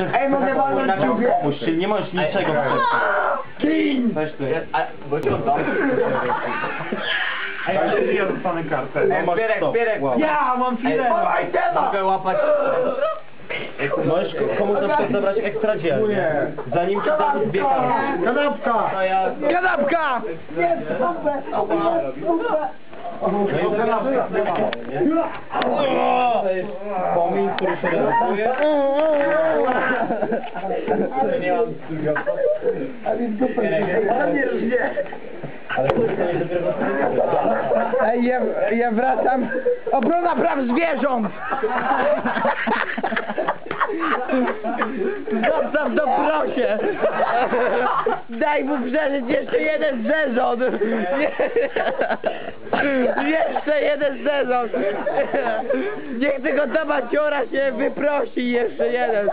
Ej, mogę walnąć Na dziubie? komuś, czyli nie możesz niczego Kin! Weź ty. Bo ci oddam. Ej, ja dostanę kartę. Zbierek, zbierek. Ja mam filet! Dawaj! Mogę łapać. Możesz ko- komuś na przykład zabrać ekstra dziel. Zanim ci dam dwie karty. Kanapka! To ja... Kanapka! Nie, super! Super! No i kanapka. To jest który się realizuje. Nie mam A więc dupę nie. Ale to jest dopiero Ej, ja, ja wracam. Obrona praw zwierząt! Zostaw to proszę! Daj mu przeżyć jeszcze jeden sezon! Jeszcze jeden sezon! Niech tego tabaciora się wyprosi jeszcze jeden!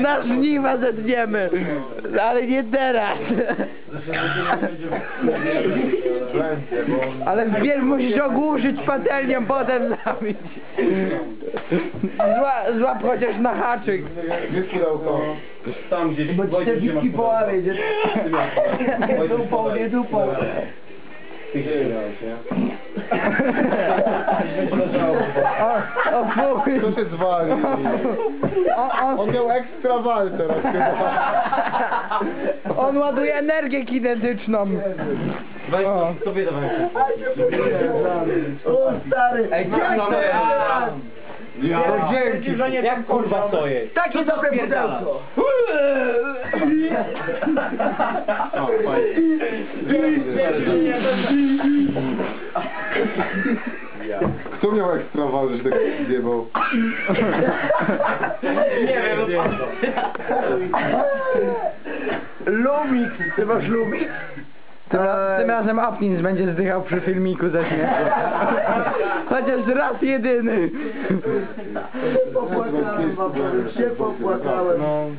Na żniwa zetniemy! Ale nie teraz! Ale wpierw musisz ogłuszyć patelnią, potem zabić. Zła, złap chociaż na haczyk. Tam gdzieś Bo ci te bitki połamie, nie? Nie dupą, nie dupą. Ty się śmiałeś, nie? O fuj. Co się zwali? O, On on, miał ekstra wal teraz chyba. on ładuje energię kinetyczną. Weź O. to sobie dawaj. O stary. Ej, Ja. dzięki. Jak kurwa to jest? Takie dobre pudełko. O, fajnie. Kto miał ekstra że tak zjebał? Nie wiem, Lumik. Ty masz lumik? Tym, tym razem Apnins będzie zdychał przy filmiku ze śmiechu. Chociaż raz jedyny. Się popłakałem. No.